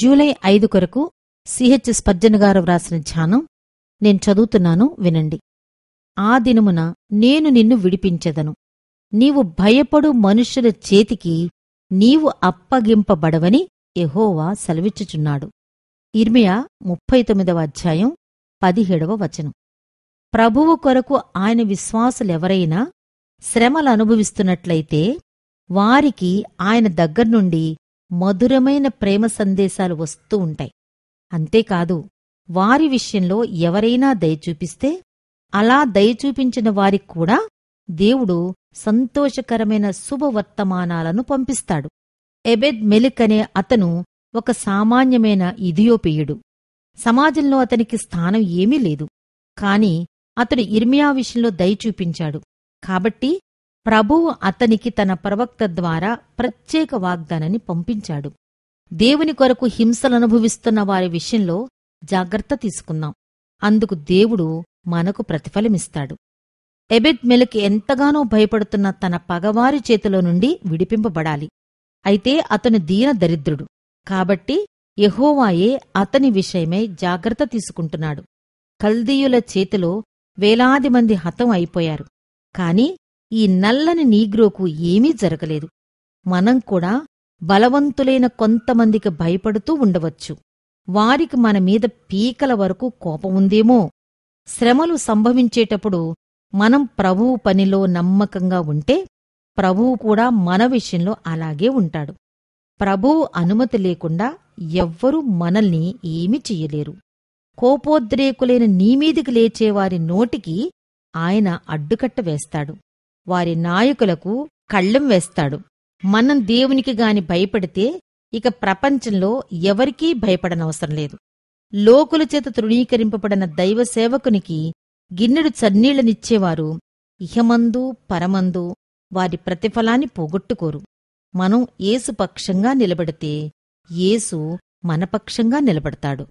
July ఐదు కొరకు CH Spurgeon గారు వ్రాసిన ధ్యానం నేను చదువుతున్నాను వినండి. ఆ దినమున నేను నిన్ను విడిపించెదను. నీవు భయపడు మనుష్యుల చేతికి నీవు అప్పగింపబడవని ఎహోవా సెలవిచ్చుచున్నాడు. ఇర్మియా ముప్పై తొమ్మిదవ అధ్యాయం పదిహేడవ వచనం. ప్రభువు కొరకు ఆయన విశ్వాసులెవరైనా శ్రమలు అనుభవిస్తున్నట్లయితే వారికి ఆయన దగ్గర్నుండి మధురమైన ప్రేమ సందేశాలు వస్తూ ఉంటాయి. అంతేకాదు వారి విషయంలో ఎవరైనా దయచూపిస్తే అలా దయచూపించిన వారికి కూడా దేవుడు సంతోషకరమైన శుభవర్తమానాలను పంపిస్తాడు. ఎబెద్ మెలిక్ అనే అతను ఒక సామాన్యమైన ఇథియోపియుడు. సమాజంలో అతనికి స్థానం ఏమీ లేదు. కాని అతడు ఇర్మియా విషయంలో దయ చూపించాడు. కాబట్టి ప్రభువు అతనికి తన ప్రవక్త ద్వారా ప్రత్యేక వాగ్దానాన్ని పంపించాడు. దేవుని కొరకు హింసలనుభవిస్తున్న వారి విషయంలో జాగ్రత్త తీసుకుందాం. అందుకు దేవుడు మనకు ప్రతిఫలమిస్తాడు. ఎబెద్ మెలకి ఎంతగానో భయపడుతున్న తన పగవారి చేతిలో నుండి విడిపింపబడాలి. అయితే అతను దీన దరిద్రుడు. కాబట్టి యహోవాయే అతని విషయమై జాగ్రత్త తీసుకుంటున్నాడు. కల్దీయుల చేతిలో వేలాది మంది హతం అయిపోయారు. కాని ఈ నల్లని నీగ్రోకు ఏమీ జరగలేదు. మనం కూడా బలవంతులైన కొంతమందికి భయపడుతూ ఉండవచ్చు. వారికి మన మీద పీకల వరకు కోపముందేమో శ్రమలు సంభవించేటప్పుడు మనం ప్రభువు పనిలో నమ్మకంగా ఉంటే ప్రభువు కూడా మన విషయంలో అలాగే ఉంటాడు. ప్రభువు అనుమతి లేకుండా ఎవ్వరూ మనల్ని ఏమీ చెయ్యలేరు కోపోద్రేకులైన నీమీదికి లేచేవారి నోటికి ఆయన అడ్డుకట్ట వేస్తాడు. వారి నాయకులకు కళ్ళెం వేస్తాడు. మనం దేవునికి గాని భయపడితే ఇక ప్రపంచంలో ఎవరికీ భయపడనవసరం లేదు. లోకుల చేత తృణీకరింపబడిన దైవ సేవకునికి గిన్నెడు చన్నీళ్ళనిచ్చేవారు ఇహమందు పరమందు వారి ప్రతిఫలాన్ని పోగొట్టుకోరు. మనం ఏసుపక్షంగా నిలబడితే ఏసు మనపక్షంగా నిలబడతాడు.